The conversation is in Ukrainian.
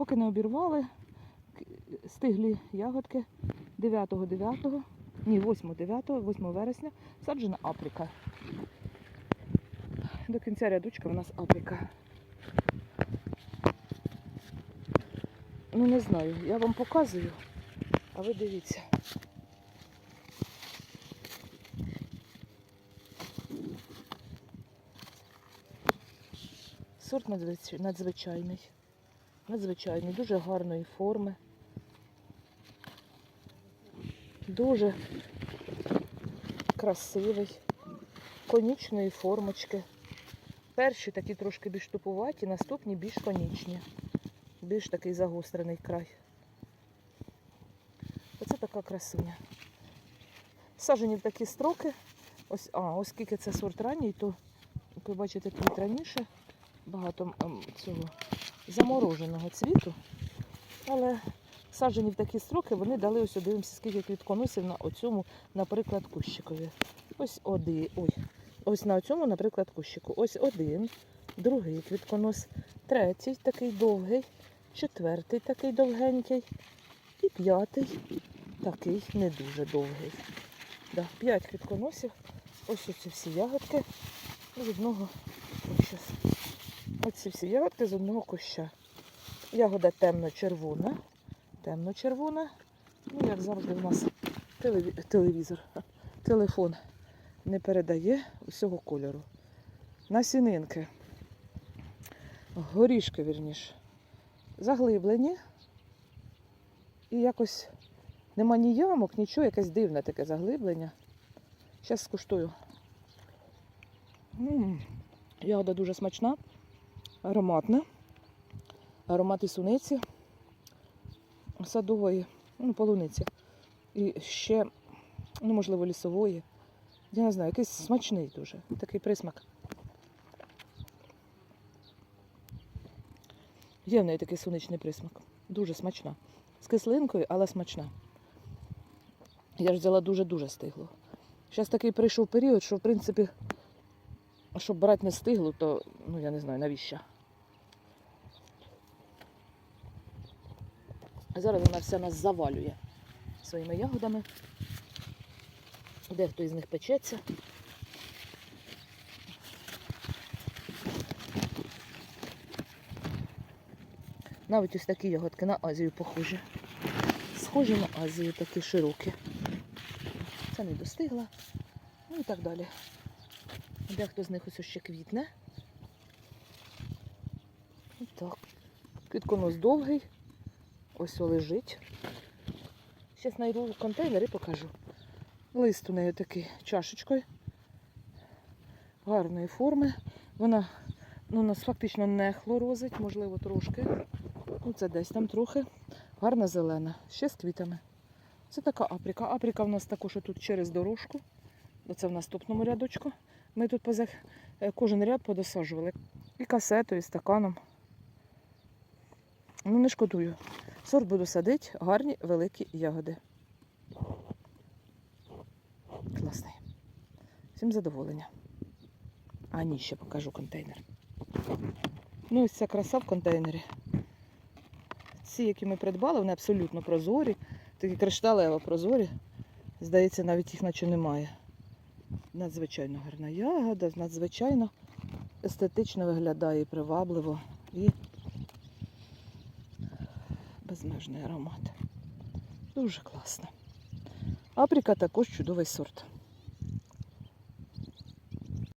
Поки не обірвали, стиглі ягодки 9-9, ні, 8-9, 8 вересня саджена априка. До кінця рядочка у нас априка. Ну не знаю, я вам показую, а ви дивіться. Сорт надзвичайний. Надзвичайний, дуже гарної форми. Дуже красивий, конічної формочки. Перші такі трошки більш тупуваті, наступні більш конічні. Більш такий загострений край. Оце така красуня. Сажені в такі строки. Ось, а, оскільки це сорт ранній, то, як ви бачите, квіт раніше. Багато цього замороженого цвіту. Але саджені в такі строки, вони дали ось дивимося, скільки квітконосів на оцьому, наприклад, кущикові. Ось один. Ой, ось на цьому, наприклад, кущику. Ось один, другий квітконос, третій такий довгий, четвертий такий довгенький, і п'ятий такий не дуже довгий. Да, п'ять квітконосів. Ось оці всі ягодки з одного. Ось. Оці всі ягодки з одного куща. Ягода темно-червона. Темно-червона. Ну, як завжди, у нас телевізор, телефон не передає усього кольору. Насінинки. Горішки, вірніше. Заглиблені. І якось нема ні ямок, нічого, якесь дивне таке заглиблення. Зараз скуштую. М, Ягода дуже смачна, ароматна. Аромати суниці, садової, ну, полуниці. І ще, ну, можливо, лісової. Я не знаю, якийсь смачний дуже. Такий присмак. Є в неї такий сонячний присмак. Дуже смачна. З кислинкою, але смачна. Я ж взяла дуже-дуже стиглу. Зараз такий прийшов період, що в принципі, щоб брати не стиглу, то ну я не знаю навіщо. А зараз вона вся нас завалює своїми ягодами. Дехто із них печеться. Навіть ось такі ягодки на Азію похожі. Схожі на Азію, такі широкі. Це не достигла. Ну і так далі. Дехто з них ось ще квітне. І так. Квітконос довгий. Ось лежить. Зараз знайду контейнер і покажу. Лист у неї такий чашечкою. Гарної форми. Вона ну, нас фактично не хлорозить, можливо, трошки. Ну, це десь там трохи. Гарна зелена, ще з квітами. Це така априка. Априка в нас також тут через дорожку. Оце в наступному рядочку. Ми тут поза е, кожен ряд подосаджували. І касетою, і стаканом. Ну, не шкодую. Сорт буду садити, гарні великі ягоди. Класний. Всім задоволення. А ні, ще покажу контейнер. Ну, ось ця краса в контейнері. Ці, які ми придбали, вони абсолютно прозорі, такі кришталево прозорі. Здається, навіть їх наче немає. Надзвичайно гарна ягода, надзвичайно естетично виглядає привабливо і безмежний аромат. Дуже класно. Априка також чудовий сорт.